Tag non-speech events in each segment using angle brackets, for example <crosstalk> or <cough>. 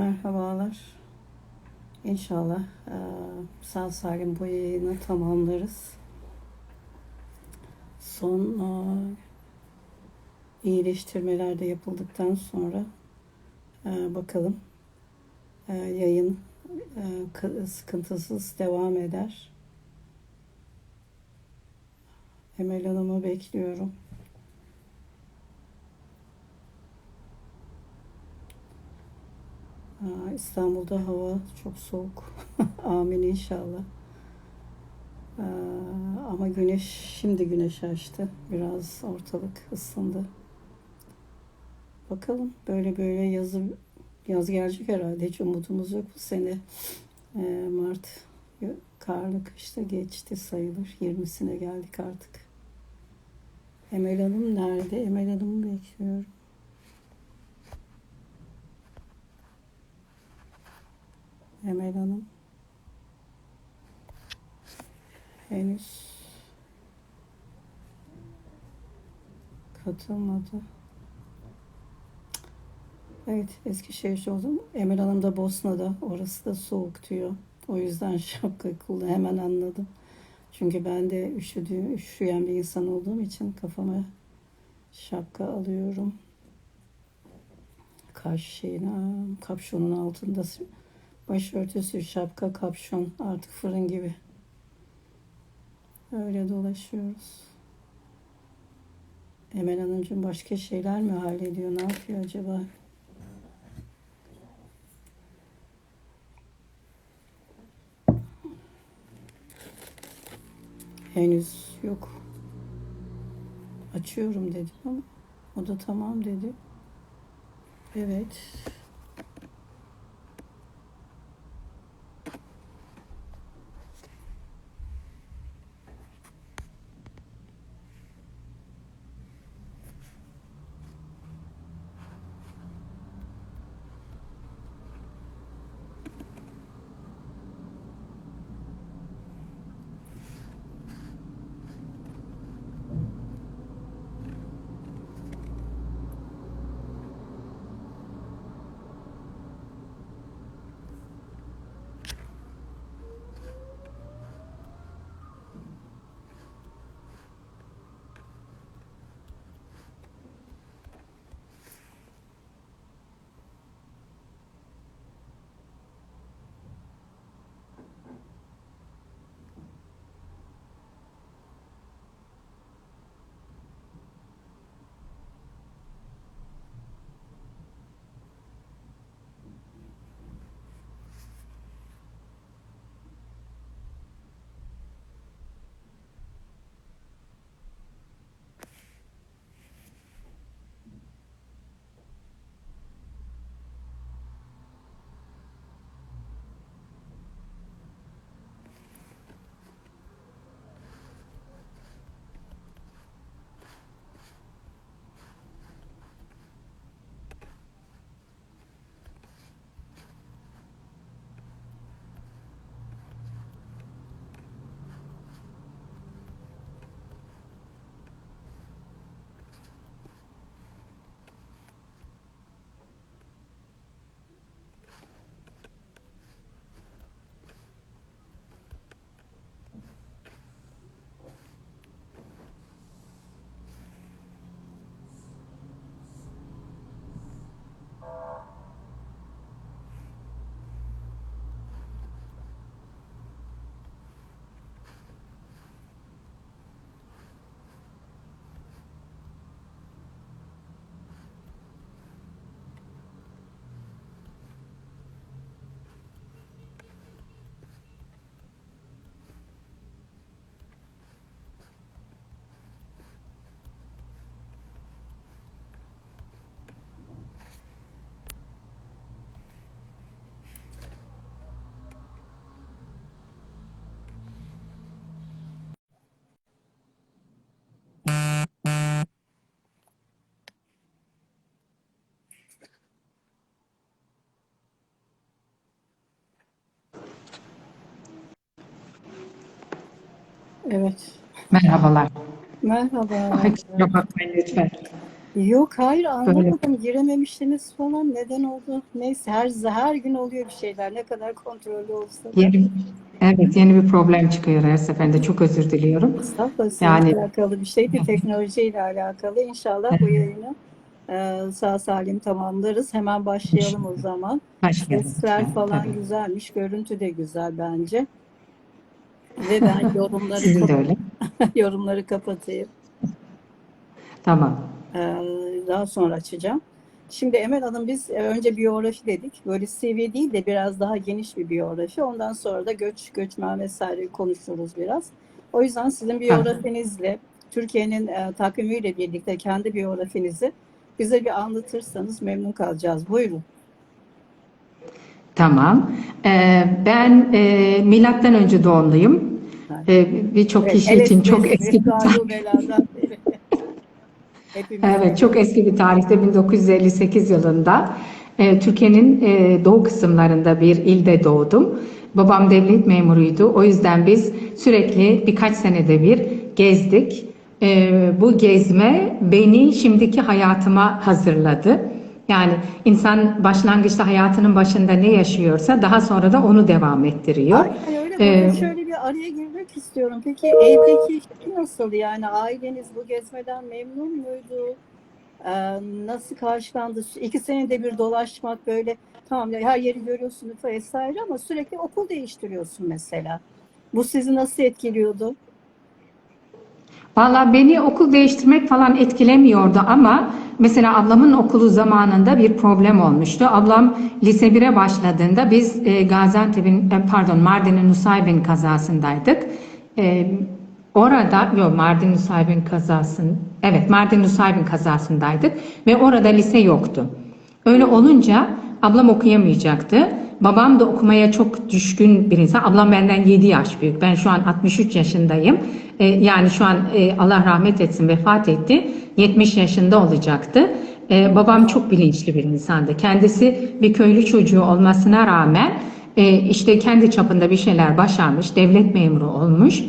Merhabalar. İnşallah eee, sağ salim bu yayını tamamlarız. Son eee, iyileştirmeler de yapıldıktan sonra eee, bakalım eee, yayın kı- sıkıntısız devam eder. Emel Hanım'ı bekliyorum. İstanbul'da hava çok soğuk. <laughs> Amin inşallah. Ama güneş şimdi güneş açtı. Biraz ortalık ısındı. Bakalım böyle böyle yazı yaz gelecek herhalde. Hiç umudumuz yok bu sene. Ee, Mart karlı kışta geçti sayılır. 20'sine geldik artık. Emel Hanım nerede? Emel Hanım'ı bekliyorum. Emel Hanım henüz katılmadı. Evet Eskişehir'de oldum. Emel Hanım da Bosna'da. Orası da soğuk diyor. O yüzden <laughs> şapka kullan hemen anladım. Çünkü ben de üşüdüğüm, üşüyen bir insan olduğum için kafama şapka alıyorum. Kaş şeyine, kapşonun altında başörtüsü, şapka, kapşon artık fırın gibi. Öyle dolaşıyoruz. Emel Hanımcığım başka şeyler mi hallediyor? Ne yapıyor acaba? Henüz yok. Açıyorum dedim ama o da tamam dedi. Evet. Evet. Merhabalar. Merhaba. Ay, kusura bakmayın lütfen. Yok hayır anlamadım. Girememiştiniz falan. Neden oldu? Neyse her her gün oluyor bir şeyler. Ne kadar kontrollü olsa. Yeni, evet, yeni bir problem çıkıyor her seferinde. Çok özür diliyorum. Estağfurullah Yani- alakalı bir şeydi. Teknolojiyle alakalı. İnşallah bu yayını e, sağ salim tamamlarız. Hemen başlayalım o zaman. Başlayalım. Sesler falan Tabii. güzelmiş. Görüntü de güzel bence. Ve ben yorumları Sizin de öyle. <laughs> yorumları kapatayım. Tamam. Ee, daha sonra açacağım. Şimdi Emel Hanım biz e, önce biyografi dedik. Böyle CV değil de biraz daha geniş bir biyografi. Ondan sonra da göç, göçmen vesaire konuşuruz biraz. O yüzden sizin biyografinizle, Türkiye'nin e, takvimiyle birlikte kendi biyografinizi bize bir anlatırsanız memnun kalacağız. Buyurun. Tamam. Ee, ben e, milattan önce doğumluyum. Ee, Birçok kişi Evet, için çok eski bir tarih. <laughs> Evet, çok eski bir tarihte 1958 yılında e, Türkiye'nin e, doğu kısımlarında bir ilde doğdum. Babam devlet memuruydu. O yüzden biz sürekli birkaç senede bir gezdik. E, bu gezme beni şimdiki hayatıma hazırladı. Yani insan başlangıçta hayatının başında ne yaşıyorsa daha sonra da onu devam ettiriyor. Aynen öyle. Ee, şöyle bir araya girmek istiyorum. Peki evdeki ilişki nasıl? Yani aileniz bu gezmeden memnun muydu? Ee, nasıl karşılandı? İki senede bir dolaşmak böyle tamam ya her yeri görüyorsun vesaire ama sürekli okul değiştiriyorsun mesela. Bu sizi nasıl etkiliyordu? Valla beni okul değiştirmek falan etkilemiyordu ama mesela ablamın okulu zamanında bir problem olmuştu. Ablam lise 1'e başladığında biz e, Gaziantep'in e, pardon Mardin'in Nusaybin kazasındaydık. E, orada yok Mardin Nusaybin kazasın evet Mardin Nusaybin kazasındaydık ve orada lise yoktu. Öyle olunca ablam okuyamayacaktı. Babam da okumaya çok düşkün bir insan. Ablam benden 7 yaş büyük. Ben şu an 63 yaşındayım. Ee, yani şu an e, Allah rahmet etsin vefat etti. 70 yaşında olacaktı. Ee, babam çok bilinçli bir insandı. Kendisi bir köylü çocuğu olmasına rağmen e, işte kendi çapında bir şeyler başarmış. Devlet memuru olmuş.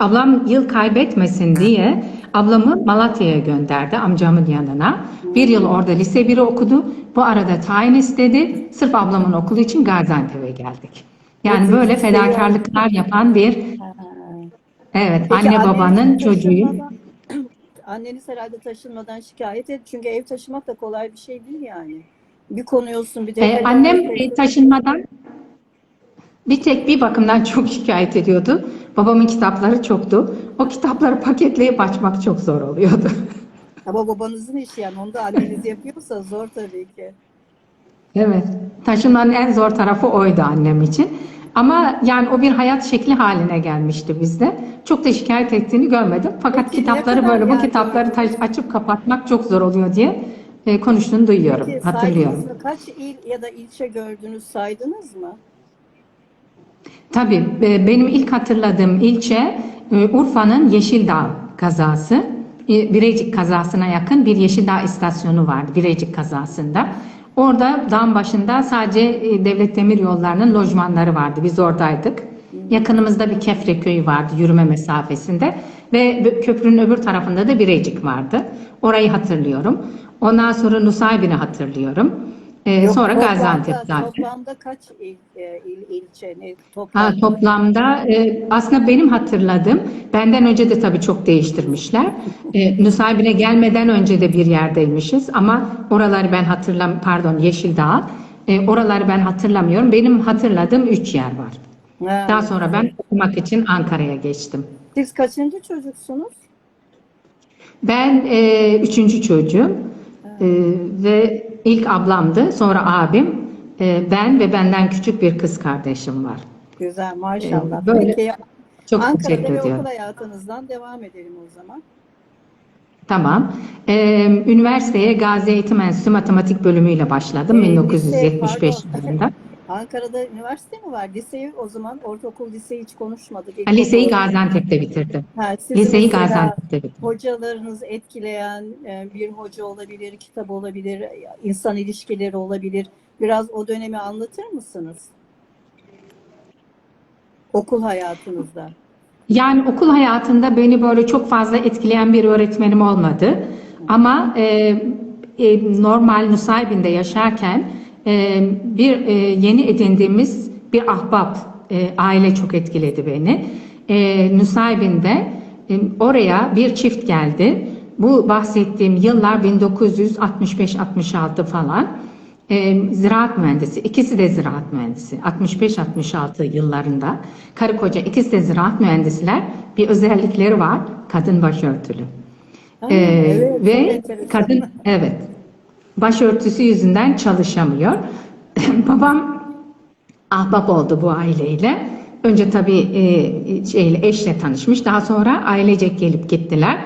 Ablam yıl kaybetmesin diye ablamı Malatya'ya gönderdi amcamın yanına. Bir yıl orada lise 1'i okudu. Bu arada tayin istedi. Sırf ablamın okulu için Gaziantep'e geldik. Yani böyle fedakarlıklar yapan bir evet Peki anne babanın taşınmadan- <clears throat> Anneniz herhalde taşınmadan şikayet et. Çünkü ev taşımak da kolay bir şey değil yani. Bir konuyorsun bir de. Ee, annem taşınmadan bir tek bir bakımdan <laughs> çok şikayet ediyordu. Babamın kitapları çoktu. O kitapları paketleyip açmak çok zor oluyordu. <laughs> Ama babanızın işi yani. Onu da anneniz yapıyorsa zor tabii ki. Evet. Taşınmanın en zor tarafı oydu annem için. Ama yani o bir hayat şekli haline gelmişti bizde. Çok da şikayet ettiğini görmedim. Fakat Peki, kitapları böyle bu kitapları açıp kapatmak çok zor oluyor diye e, konuştuğunu duyuyorum. Peki Hatırlıyorum. Kaç il ya da ilçe gördünüz saydınız mı? Tabii e, benim ilk hatırladığım ilçe e, Urfa'nın Yeşildağ kazası. E, Birecik kazasına yakın bir Yeşildağ istasyonu vardı Birecik kazasında. Orada dağın başında sadece devlet demir yollarının lojmanları vardı. Biz oradaydık. Yakınımızda bir Kefre köyü vardı yürüme mesafesinde ve köprünün öbür tarafında da Birecik vardı. Orayı hatırlıyorum. Ondan sonra Nusaybin'i hatırlıyorum. E, Yok, sonra toplamda- Gaziantep zaten. Toplamda kaç il, e, il ilçe ne Ha, toplamda? toplamda e, aslında benim hatırladığım benden önce de tabii çok değiştirmişler. E, Nusaybin'e gelmeden önce de bir yerdeymişiz ama oraları ben hatırlam pardon Yeşildağ. E, oraları ben hatırlamıyorum. Benim hatırladığım üç yer var. Ha, Daha sonra ben okumak için Ankara'ya geçtim. Siz kaçıncı çocuksunuz? Ben e, üçüncü çocuğum E, ve ilk ablamdı, sonra abim, e, ben ve benden küçük bir kız kardeşim var. Güzel maşallah. Ee, böyle- Peki Çok Ankara'da ve okul hayatınızdan devam edelim o zaman. Tamam. Ee, üniversiteye Gazi Eğitim Enstitüsü Matematik bölümüyle başladım Ee, 1975 lise, pardon. yılında. <laughs> Ankara'da üniversite mi var? Liseyi o zaman ortaokul liseyi hiç konuşmadık. Ha, Liseyi Gaziantep'te bitirdim. Ha, Liseyi Gaziantep'te bitirdim. Hocalarınız etkileyen e, bir hoca olabilir, kitap olabilir, insan ilişkileri olabilir. Biraz o dönemi anlatır mısınız? Okul hayatınızda. Yani okul hayatında beni böyle çok fazla etkileyen bir öğretmenim olmadı. Ama e, e, normal Nusaybin'de yaşarken e, bir e, yeni edindiğimiz bir ahbap e, aile çok etkiledi beni. E, Nusaybin'de e, oraya bir çift geldi. Bu bahsettiğim yıllar 1965-66 falan. E, ziraat mühendisi, ikisi de ziraat mühendisi. 65-66 yıllarında karı koca ikisi de ziraat mühendisler. Bir özellikleri var, kadın başörtülü. Ha, Ee, evet, ve kadın evet başörtüsü yüzünden çalışamıyor. <laughs> Babam ahbap oldu bu aileyle. Önce tabii e, şeyle, eşle tanışmış. Daha sonra ailecek gelip gittiler.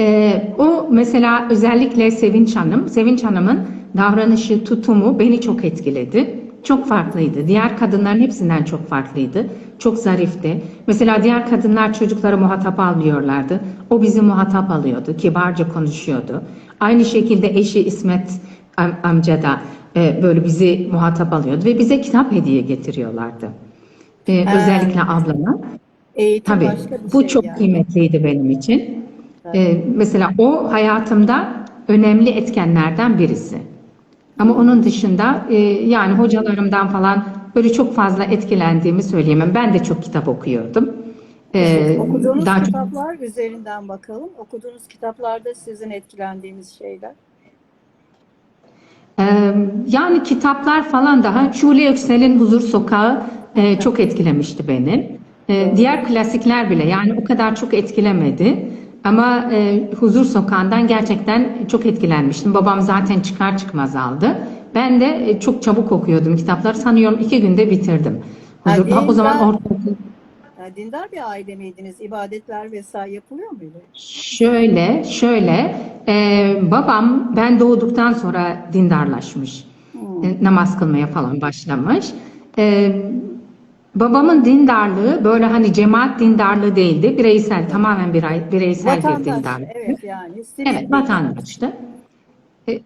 E, o mesela özellikle Sevinç Hanım, Sevinç Hanım'ın davranışı, tutumu beni çok etkiledi. Çok farklıydı. Diğer kadınların hepsinden çok farklıydı. Çok zarifti. Mesela diğer kadınlar çocukları muhatap almıyorlardı. O bizi muhatap alıyordu. Kibarca konuşuyordu. Aynı şekilde eşi İsmet am- amca da e, böyle bizi muhatap alıyordu ve bize kitap hediye getiriyorlardı. E, özellikle ablama. Eğitim Tabii bu şey çok yani. kıymetliydi benim için. E, mesela o hayatımda önemli etkenlerden birisi. Ama onun dışında e, yani hocalarımdan falan böyle çok fazla etkilendiğimi söyleyemem. Ben de çok kitap okuyordum. E, Okuduğunuz daha çok kitaplar üzerinden bakalım. Okuduğunuz kitaplarda sizin etkilendiğiniz şeyler. Yani kitaplar falan daha Şule Yüksel'in Huzur Sokağı çok etkilemişti beni. Diğer klasikler bile yani o kadar çok etkilemedi. Ama Huzur Sokağı'ndan gerçekten çok etkilenmiştim. Babam zaten çıkar çıkmaz aldı. Ben de çok çabuk okuyordum kitapları. Sanıyorum iki günde bitirdim. Huzur, Hadi o zaman ortaokul Yani dindar bir aile miydiniz? İbadetler vesaire yapılıyor muydu? Şöyle, şöyle, e, babam ben doğduktan sonra dindarlaşmış. E, namaz kılmaya falan başlamış. E, babamın dindarlığı böyle hani cemaat dindarlığı değildi. Bireysel, tamamen birey, bireysel bir Vatandaş. dindarlık. Evet yani. Evet, bir- vatandaştı. E,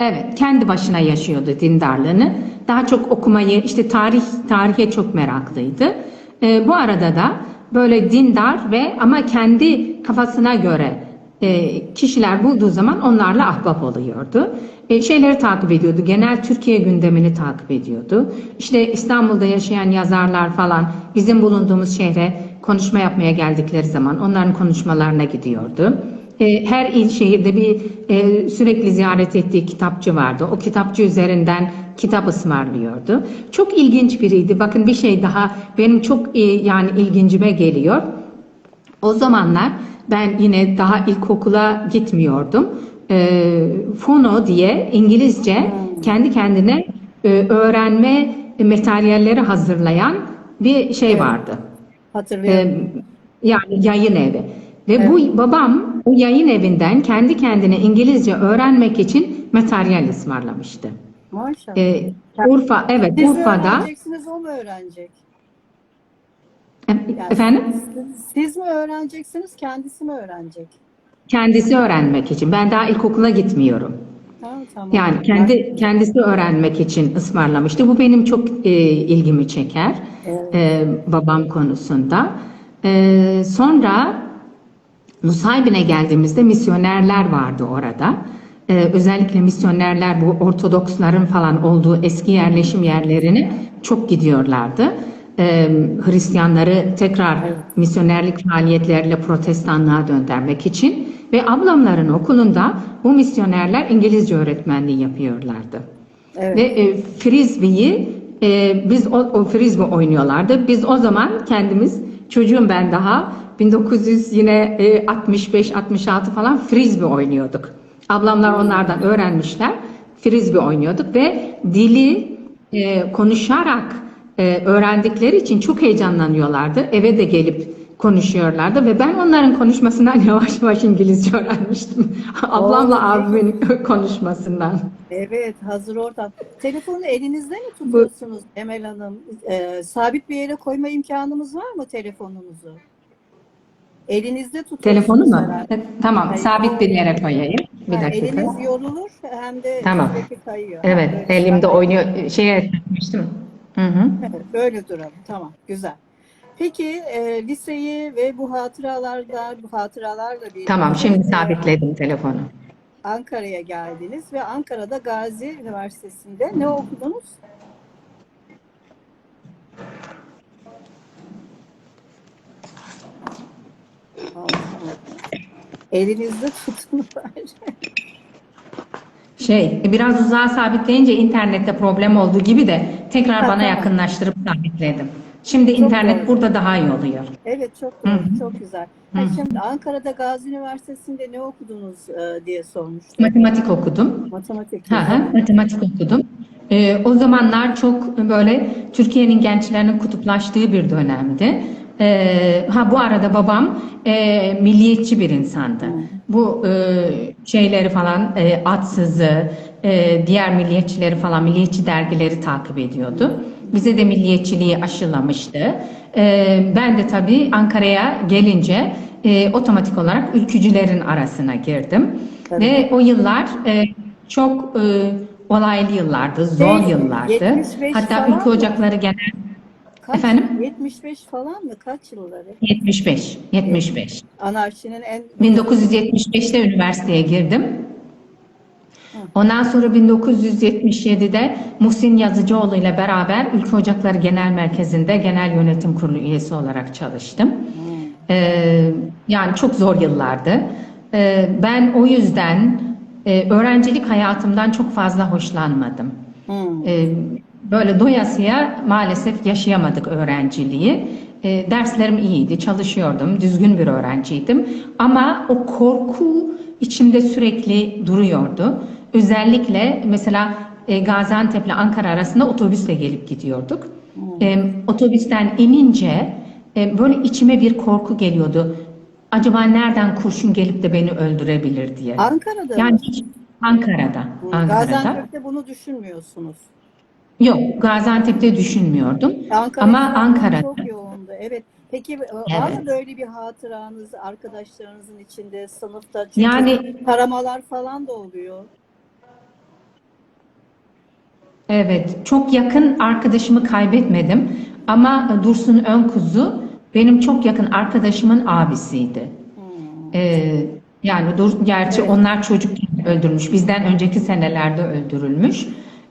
Evet, kendi başına yaşıyordu dindarlığını. Daha çok okumayı, işte tarih tarihe çok meraklıydı. E, bu arada da böyle dindar ve ama kendi kafasına göre e, kişiler bulduğu zaman onlarla ahbap oluyordu. E, şeyleri takip ediyordu. Genel Türkiye gündemini takip ediyordu. İşte İstanbul'da yaşayan yazarlar falan bizim bulunduğumuz şehre konuşma yapmaya geldikleri zaman onların konuşmalarına gidiyordu. E, Her il şehirde bir e, sürekli ziyaret ettiği kitapçı vardı. O kitapçı üzerinden kitap ısmarlıyordu. Çok ilginç biriydi. Bakın bir şey daha benim çok e, yani ilgincime geliyor. O zamanlar ben yine daha ilkokula gitmiyordum. E, Fono diye İngilizce kendi kendine e, öğrenme materyalleri hazırlayan bir şey vardı. Hatırlıyorum. Ee, yani yayın evi. Ve bu babam o yayın evinden kendi kendine İngilizce öğrenmek için materyal ısmarlamıştı. Maşallah. Ee, Urfa, evet Siz Urfa'da. öğreneceksiniz, o mu öğrenecek? E- Yani Efendim? Siz, siz mi öğreneceksiniz, kendisi mi öğrenecek? Kendisi öğrenmek için. Ben daha ilkokula gitmiyorum. Ha, tamam. Yani kendi kendisi öğrenmek için ısmarlamıştı. Bu benim çok e, ilgimi çeker. e, babam konusunda. E, sonra Nusaybin'e geldiğimizde misyonerler vardı orada. E, özellikle misyonerler bu Ortodoksların falan olduğu eski yerleşim yerlerine çok gidiyorlardı. E, Hristiyanları tekrar misyonerlik faaliyetleriyle protestanlığa döndürmek için ve ablamların okulunda bu misyonerler İngilizce öğretmenliği yapıyorlardı. Evet. Ve e, frisbee'yi e, biz o, o frisbee oynuyorlardı. Biz o zaman kendimiz çocuğum ben daha 1900 yine e, 65 66 falan frisbee oynuyorduk. Ablamlar onlardan öğrenmişler. Frisbee oynuyorduk ve dili e, konuşarak e, öğrendikleri için çok heyecanlanıyorlardı. Eve de gelip konuşuyorlardı ve ben onların konuşmasından <laughs> yavaş yavaş İngilizce öğrenmiştim. <laughs> Ablamla abimin <laughs> konuşmasından. Evet, hazır ortam. Telefonu elinizde mi tutuyorsunuz Emel Hanım? Ee, sabit bir yere koyma imkanımız var mı telefonunuzu? Elinizde tutuyorsunuz Telefonu mu? herhalde. Tamam, Hayır. sabit bir yere koyayım. Bir Ha, dakika. eliniz yorulur hem de Tamam. kayıyor. Evet, böyle elimde oynuyor. Şeye takmıştım. Hı hı. Evet, böyle duralım. Tamam, güzel. Peki e, liseyi ve bu hatıralarda, bu hatıralarla bir Tamam, şimdi sabitledim telefonu. Ankara'ya geldiniz ve Ankara'da Gazi Üniversitesi'nde ne okudunuz? Elinizde tutun. Şey, biraz uzağa sabitleyince internette problem olduğu gibi de tekrar bana yakınlaştırıp sabitledim. Şimdi Çok internet doğru. burada daha iyi oluyor. Evet çok Hı doğru, hı. çok güzel. Ha, şimdi Ankara'da Gazi Üniversitesi'nde ne okudunuz e, diye sormuştum. Matematik okudum. Matematik. Hı hı, matematik okudum. Ee, o zamanlar çok böyle Türkiye'nin gençlerinin kutuplaştığı bir dönemdi. Ee, ha bu arada babam e, milliyetçi bir insandı. Bu e, şeyleri falan e, atsızı, e, diğer milliyetçileri falan milliyetçi dergileri takip ediyordu. Bize de milliyetçiliği aşılamıştı. Ee, ben de tabii Ankara'ya gelince e, otomatik olarak ülkücülerin arasına girdim. Tabii. Ve o yıllar e, çok e, olaylı yıllardı, zor Şey, yıllardı. 75 Hatta ülke mı? ocakları genel Kaç, Efendim? 75 falan mı? Kaç yılları? 75, 75. Anarşinin en 1975'te üniversiteye girdim. Ondan sonra 1977'de Muhsin Yazıcıoğlu ile beraber Ülke Ocakları Genel Merkezi'nde Genel Yönetim Kurulu üyesi olarak çalıştım. Ee, yani çok zor yıllardı. Ee, ben o yüzden e, öğrencilik hayatımdan çok fazla hoşlanmadım. Ee, böyle doyasıya maalesef yaşayamadık öğrenciliği. Ee, derslerim iyiydi, çalışıyordum, düzgün bir öğrenciydim. Ama o korku içimde sürekli duruyordu. Özellikle mesela e, Gaziantep ile Ankara arasında otobüsle gelip gidiyorduk. Ee, otobüsten inince e, böyle içime bir korku geliyordu. Acaba nereden kurşun gelip de beni öldürebilir diye. Ankara'da Yani mı? Ankara'da. Hmm, Ankara'da. Gaziantep'te bunu düşünmüyorsunuz. Yok, Gaziantep'te düşünmüyordum. Ankara Ama Ankara'da. Çok yoğundu. Evet. Peki e, var Evet. mı böyle bir hatıranız arkadaşlarınızın içinde sınıfta? Çünkü Yani taramalar falan da oluyor. Evet, çok yakın arkadaşımı kaybetmedim. Ama Dursun Önkuzu benim çok yakın arkadaşımın abisiydi. Ee, yani dur, gerçi Evet. onlar çocukken öldürmüş, bizden önceki senelerde öldürülmüş.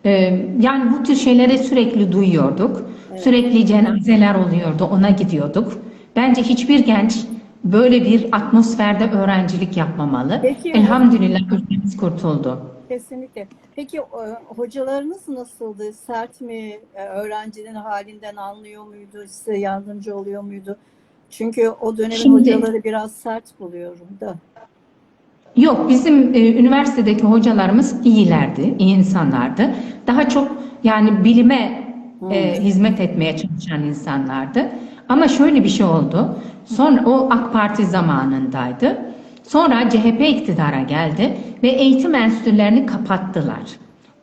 Ee, yani bu tür şeyleri sürekli duyuyorduk. Sürekli cenazeler oluyordu, ona gidiyorduk. Bence hiçbir genç böyle bir atmosferde öğrencilik yapmamalı. Peki, Elhamdülillah ülkemiz kurtuldu. Kesinlikle. Peki e, hocalarınız nasıldı? Sert mi? E, Öğrencinin halinden anlıyor muydu? Size yardımcı oluyor muydu? Çünkü o dönemin Şimdi- hocaları biraz sert buluyorum da. Yok, bizim e, üniversitedeki hocalarımız iyilerdi, iyi insanlardı. Daha çok yani bilime e, hizmet etmeye çalışan insanlardı. Ama şöyle bir şey oldu. Sonra o AK Parti zamanındaydı. Sonra CHP iktidara geldi ve eğitim enstitülerini kapattılar.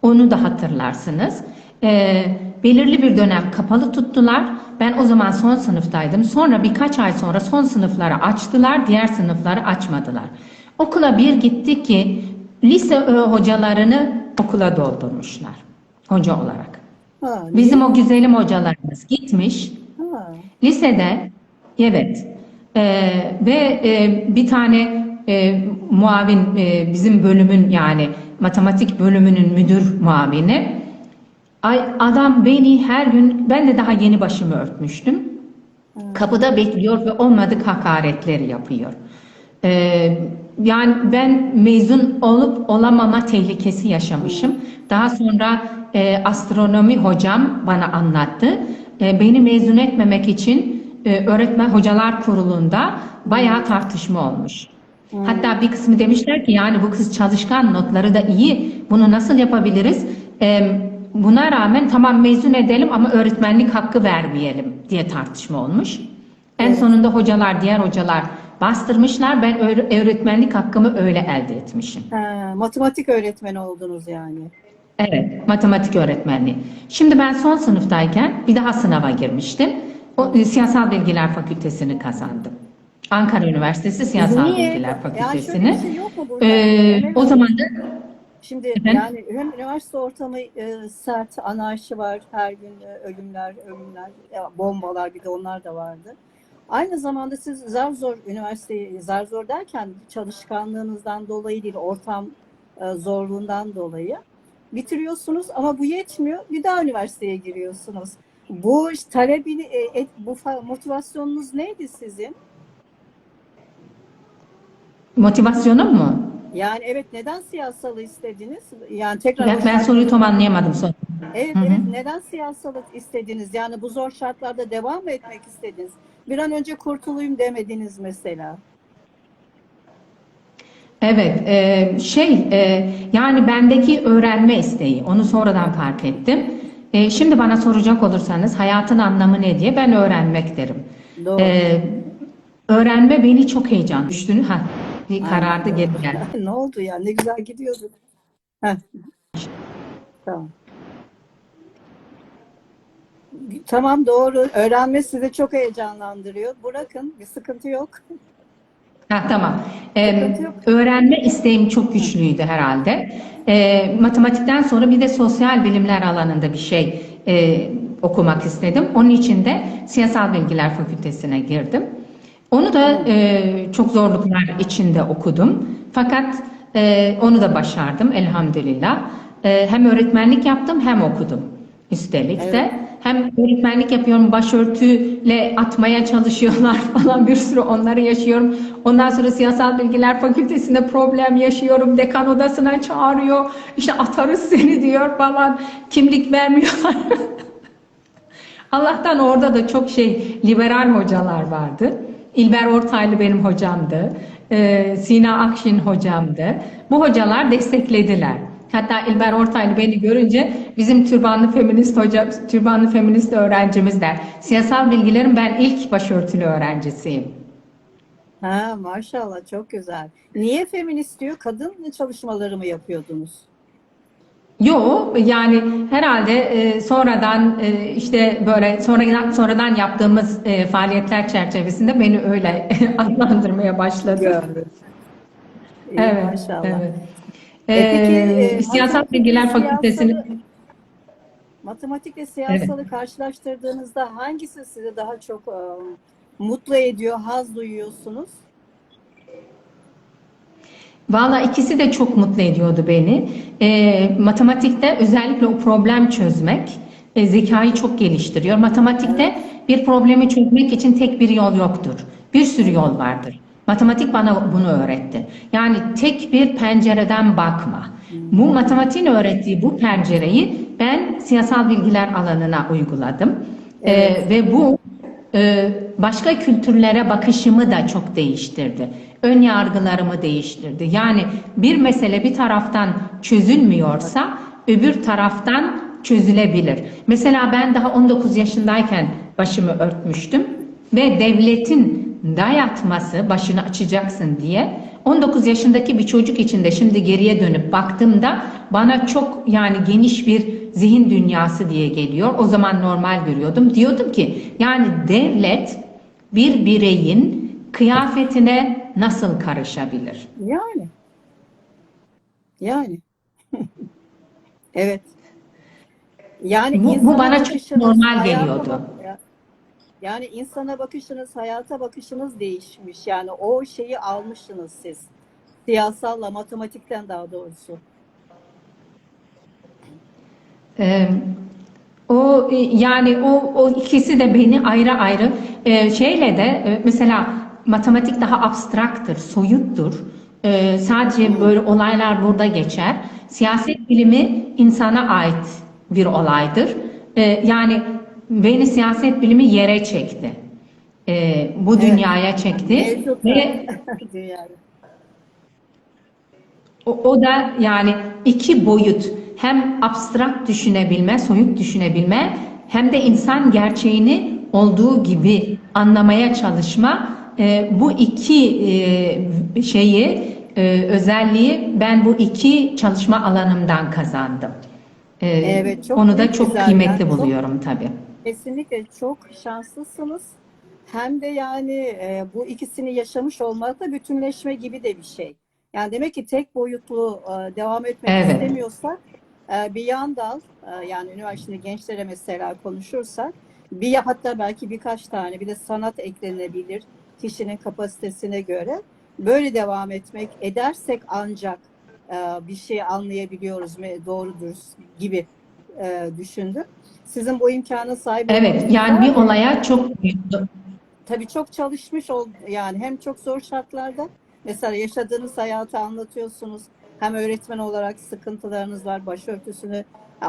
Onu da hatırlarsınız. E, belirli bir dönem kapalı tuttular. Ben o zaman son sınıftaydım. Sonra birkaç ay sonra son sınıfları açtılar, diğer sınıfları açmadılar. Okula bir gittik ki lise e, hocalarını okula doldurmuşlar hoca olarak. Ha? Bizim o güzelim hocalarımız gitmiş Ha, lisede evet e, ve e, bir tane e, muavin e, bizim bölümün yani matematik bölümünün müdür muavini ay adam beni her gün ben de daha yeni başımı örtmüştüm. Kapıda bekliyor ve olmadık hakaretleri yapıyor. Ee, yani ben mezun olup olamama tehlikesi yaşamışım. Daha sonra e, astronomi hocam bana anlattı. E, beni mezun etmemek için e, öğretmen hocalar kurulunda bayağı tartışma olmuş. Hatta bir kısmı demişler ki yani bu kız çalışkan notları da iyi. Bunu nasıl yapabiliriz? E, buna rağmen tamam mezun edelim ama öğretmenlik hakkı vermeyelim diye tartışma olmuş. En sonunda hocalar, diğer hocalar bastırmışlar. Ben öğre- öğretmenlik hakkımı öyle elde etmişim. ha, matematik öğretmeni oldunuz yani. Evet, matematik öğretmenliği. Şimdi ben son sınıftayken bir daha sınava girmiştim. O e, Siyasal Bilgiler Fakültesini kazandım. Ankara Üniversitesi Siyasal Niye? Bilgiler Fakültesini. bir şey yok mu burada? Ee, o zaman da Şimdi Efendim? yani hem üniversite ortamı e, sert, anarşi var, her gün e, ölümler, ölümler, ya, bombalar bir de onlar da vardı. Aynı zamanda siz zar zor üniversiteyi, zar zor derken çalışkanlığınızdan dolayı değil, ortam e, zorluğundan dolayı. Bitiriyorsunuz ama bu yetmiyor. Bir daha üniversiteye giriyorsunuz. Bu talebini, e, et- bu motivasyonunuz neydi sizin? Motivasyonum mu? Yani evet neden siyasalı istediniz? Yani tekrar Ben, ben soruyu tam anlayamadım son. Evet Hı hı. evet neden siyasalı istediniz? Yani bu zor şartlarda devam mı etmek istediniz? Bir an önce kurtulayım demediniz mesela. Evet, e, şey e, yani bendeki öğrenme isteği onu sonradan fark ettim. E, şimdi bana soracak olursanız hayatın anlamı ne diye ben öğrenmek derim. Doğru. E, öğrenme beni çok heyecan düştü. Ha, bir karardı geri geldi. ne oldu ya? Ne güzel gidiyorduk. Heh. Tamam. Tamam doğru. Öğrenme sizi çok heyecanlandırıyor. Bırakın bir sıkıntı yok. Ha, tamam. Ee, Sıkıntı yok. öğrenme isteğim çok güçlüydü herhalde. Ee, matematikten sonra bir de sosyal bilimler alanında bir şey e, okumak istedim. Onun için de siyasal bilgiler fakültesine girdim. Onu da e, çok zorluklar içinde okudum. Fakat e, onu da başardım elhamdülillah. E, hem öğretmenlik yaptım hem okudum üstelik de. Evet. Hem öğretmenlik yapıyorum, başörtüyle atmaya çalışıyorlar <laughs> falan bir sürü onları yaşıyorum. Ondan sonra siyasal bilgiler fakültesinde problem yaşıyorum. Dekan odasına çağırıyor. İşte atarız seni diyor falan. Kimlik vermiyorlar. <laughs> Allah'tan orada da çok şey liberal hocalar vardı. İlber Ortaylı benim hocamdı. Ee, Sina Akşin hocamdı. Bu hocalar desteklediler. Hatta İlber Ortaylı beni görünce bizim türbanlı feminist hoca, türbanlı feminist öğrencimiz der. Siyasal bilgilerin ben ilk başörtülü öğrencisiyim. Ha maşallah çok güzel. Niye feminist diyor? Kadın çalışmaları mı yapıyordunuz? Yo yani herhalde e, sonradan e, işte böyle sonradan sonradan yaptığımız e, faaliyetler çerçevesinde beni öyle <laughs> adlandırmaya başladı. İyi, Evet, maşallah. evet. E peki, Ee, e, Siyasal matematikle Bilgiler Fakültesini siyasalı- Matematikle siyasalı karşılaştırdığınızda hangisi sizi daha çok e, mutlu ediyor, haz duyuyorsunuz? Valla ikisi de çok mutlu ediyordu beni. Ee, matematikte özellikle o problem çözmek e, zekayı çok geliştiriyor. Matematikte bir problemi çözmek için tek bir yol yoktur. Bir sürü yol vardır. Matematik bana bunu öğretti. Yani tek bir pencereden bakma. Bu matematiğin öğrettiği bu pencereyi ben siyasal bilgiler alanına uyguladım. Ee, Evet. ve bu ee, başka kültürlere bakışımı da çok değiştirdi. Ön yargılarımı değiştirdi. Yani bir mesele bir taraftan çözülmüyorsa öbür taraftan çözülebilir. Mesela ben daha 19 yaşındayken başımı örtmüştüm ve devletin dayatması başını açacaksın diye 19 yaşındaki bir çocuk için de şimdi geriye dönüp baktığımda bana çok yani geniş bir zihin dünyası diye geliyor. O zaman normal görüyordum. Diyordum ki yani devlet bir bireyin kıyafetine nasıl karışabilir? Yani. Yani. <laughs> evet. Yani Bu- bu bana çok normal geliyordu. Yani insana bakışınız, hayata bakışınız değişmiş. Yani o şeyi almışsınız siz. Siyasalla, matematikten daha doğrusu. Ee, o e, yani o o ikisi de beni ayrı ayrı e, şeyle de e, mesela matematik daha abstraktır, soyuttur. E, sadece böyle olaylar burada geçer. Siyaset bilimi insana ait bir olaydır. E, yani beni siyaset bilimi yere çekti. E, bu Evet. dünyaya çekti Mevcut ve. <laughs> O, o da yani iki boyut hem abstrakt düşünebilme, soyut düşünebilme hem de insan gerçeğini olduğu gibi anlamaya çalışma e, bu iki e, şeyi e, özelliği ben bu iki çalışma alanımdan kazandım. E, Evet, çok onu da çok güzel. kıymetli Yani buluyorum tabii. Kesinlikle çok şanslısınız. Hem de yani e, bu ikisini yaşamış olmak da bütünleşme gibi de bir şey. Yani demek ki tek boyutlu e, devam etmek Evet. istemiyorsak e, bir yan dal e, yani üniversitede gençlere mesela konuşursak bir hatta belki birkaç tane bir de sanat eklenebilir kişinin kapasitesine göre. Böyle devam etmek edersek ancak e, bir şey anlayabiliyoruz ve doğrudur gibi e, düşündüm. Sizin bu imkana sahip Evet, yani bir olaya çok Tabii çok çalışmış ol yani hem çok zor şartlarda mesela yaşadığınız hayatı anlatıyorsunuz. Hem öğretmen olarak sıkıntılarınız var, başörtüsünü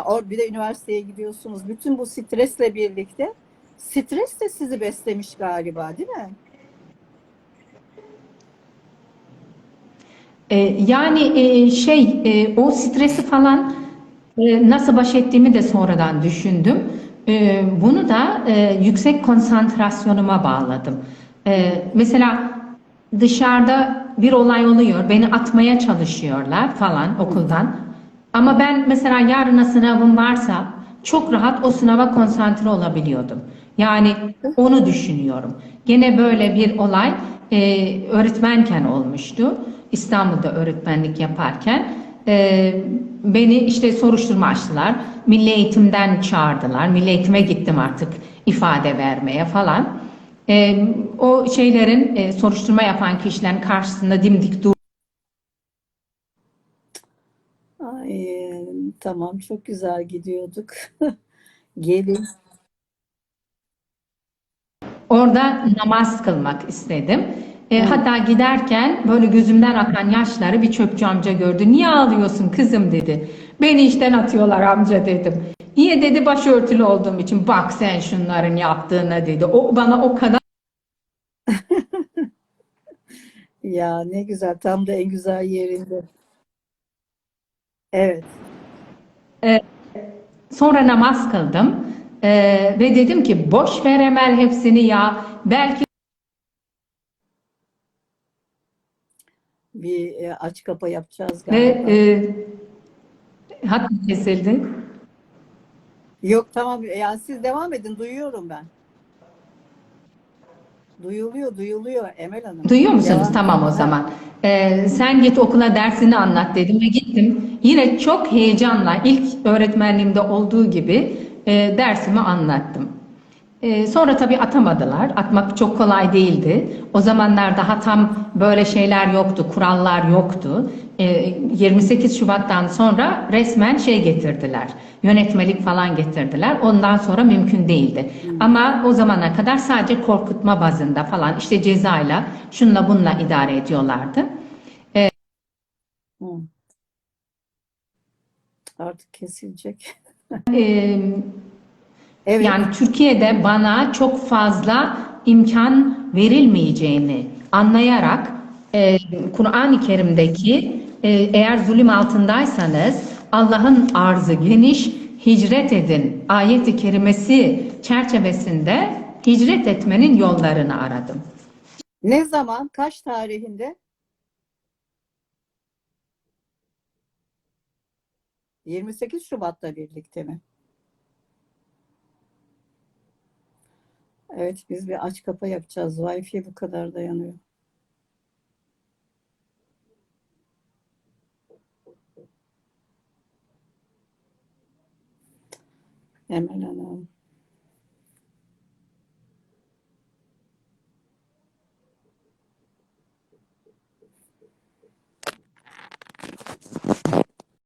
or bir de üniversiteye gidiyorsunuz. Bütün bu stresle birlikte stres de sizi beslemiş galiba, değil mi? E, yani e, şey e, o stresi falan e, nasıl baş ettiğimi de sonradan düşündüm. E, bunu da e, yüksek konsantrasyonuma bağladım. E, mesela dışarıda bir olay oluyor, beni atmaya çalışıyorlar falan okuldan. Ama ben mesela yarına sınavım varsa çok rahat o sınava konsantre olabiliyordum. Yani onu düşünüyorum. Gene böyle bir olay e, öğretmenken olmuştu. İstanbul'da öğretmenlik yaparken e, beni işte soruşturma açtılar. Milli eğitimden çağırdılar. Milli eğitime gittim artık ifade vermeye falan. E, o şeylerin e, soruşturma yapan kişilerin karşısında dimdik dur. Ay, tamam çok güzel gidiyorduk. <laughs> Gelin. Orada namaz kılmak istedim. E, hatta giderken böyle gözümden akan yaşları bir çöpçü amca gördü. Niye ağlıyorsun kızım dedi. Beni işten atıyorlar amca dedim. Niye dedi başörtülü olduğum için. Bak sen şunların yaptığına dedi. O bana o kadar <laughs> Ya ne güzel, tam da en güzel yerinde. Evet. sonra namaz kıldım. E, ve dedim ki boş ver Emel hepsini ya. Belki Bir e, aç kapa yapacağız ve galiba. e, hatta kesildi. Yok tamam yani siz devam edin duyuyorum ben. Duyuluyor duyuluyor Emel Hanım. Duyuyor musunuz? Devam. Tamam o zaman. Ee, sen git okula dersini anlat dedim ve gittim. Yine çok heyecanla ilk öğretmenliğimde olduğu gibi e, dersimi anlattım. E, sonra tabii atamadılar. Atmak çok kolay değildi. O zamanlar daha tam böyle şeyler yoktu, kurallar yoktu. E, 28 Şubat'tan sonra resmen şey getirdiler. Yönetmelik falan getirdiler. Ondan sonra mümkün değildi. Ama o zamana kadar sadece korkutma bazında falan işte cezayla şunla bununla idare ediyorlardı. Hı. Artık kesilecek. E, Evet. Yani Türkiye'de bana çok fazla imkan verilmeyeceğini anlayarak e, Kur'an-ı Kerim'deki e, eğer zulüm altındaysanız Allah'ın arzı geniş, hicret edin ayeti kerimesi çerçevesinde hicret etmenin yollarını aradım. Ne zaman, kaç tarihinde? 28 Şubat'ta birlikte mi? Evet biz bir aç kapa yapacağız. Wi-Fi bu kadar dayanıyor. Emel Hanım.